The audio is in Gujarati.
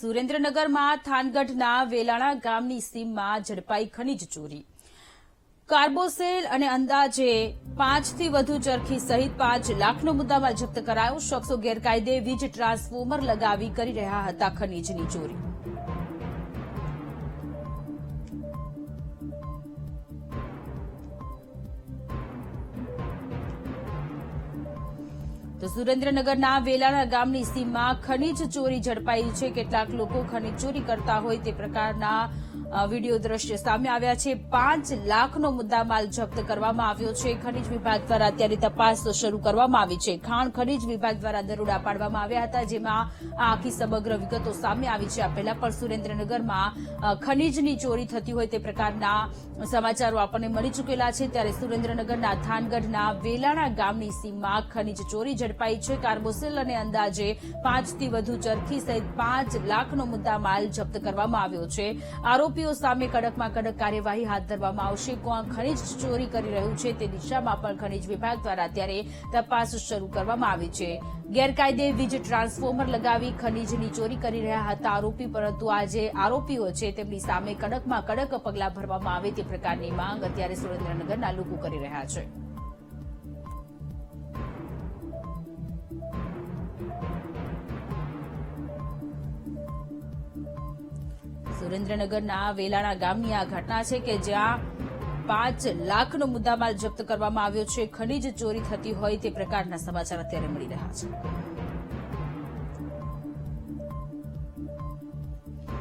સુરેન્દ્રનગરમાં થાનગઢના વેલાણા ગામની સીમમાં ઝડપાઈ ખનીજ ચોરી. કાર્બોસેલ અને અંદાજે પાંચથી વધુ ચરખી સહિત પાંચ લાખનો મુદ્દામાં જપ્ત કરાયો. શખ્સો ગેરકાયદે વીજ ટ્રાન્સફોર્મર લગાવી કરી રહ્યા હતા ખનીજની ચોરી. તો સુરેન્દ્રનગરના વેલાણા ગામની સીમમાં ખનીજ ચોરી ઝડપાઈ છે. કેટલાક લોકો ખનીજ ચોરી કરતા હોય તે પ્રકારના વીડિયો દ્રશ્ય સામે આવ્યા છે. પાંચ લાખનો મુદ્દામાલ જપ્ત કરવામાં આવ્યો છે. ખનીજ વિભાગ દ્વારા અત્યારે તપાસ શરૂ કરવામાં આવી છે. ખાણ ખનીજ વિભાગ દ્વારા દરોડા પાડવામાં આવ્યા હતા, જેમાં આ આખી સમગ્ર વિગતો સામે આવી છે. આ પહેલા પણ સુરેન્દ્રનગરમાં ખનીજની ચોરી થતી હોય તે પ્રકારના સમાચારો આપણને મળી ચૂકેલા છે. ત્યારે સુરેન્દ્રનગરના થાનગઢના વેલાણા ગામની સીમમાં ખનીજ ચોરી ઝડપાઈ છે. કાર્બોસિલ અને અંદાજે પાંચથી વધુ ચરખી સહિત પાંચ લાખનો મુદ્દા માલ જપ્ત કરવામાં આવ્યો છે. આરોપીઓ સામે કડકમાં કડક કાર્યવાહી હાથ ધરવામાં આવશે. કોણ ખનીજ ચોરી કરી રહ્યું છે તે દિશામાં પણ ખનીજ વિભાગ દ્વારા અત્યારે તપાસ શરૂ કરવામાં આવી છે. ગેરકાયદે વીજ ટ્રાન્સફોર્મર લગાવી ખનીજની ચોરી કરી રહ્યા હતા આરોપી, પરંતુ આજે આરોપીઓ છે તેમની સામે કડકમાં કડક પગલાં ભરવામાં આવે તે પ્રકારની માંગ અત્યારે સુરેન્દ્રનગરના લોકો કરી રહ્યા છે. સુરેન્દ્રનગરના વેલાણા ગામની આ ઘટના છે કે જ્યાં પાંચ લાખનો મુદ્દામાલ જપ્ત કરવામાં આવ્યો છે. ખનીજ ચોરી થતી હોય તે પ્રકારના સમાચાર અત્યારે મળી રહ્યા છે.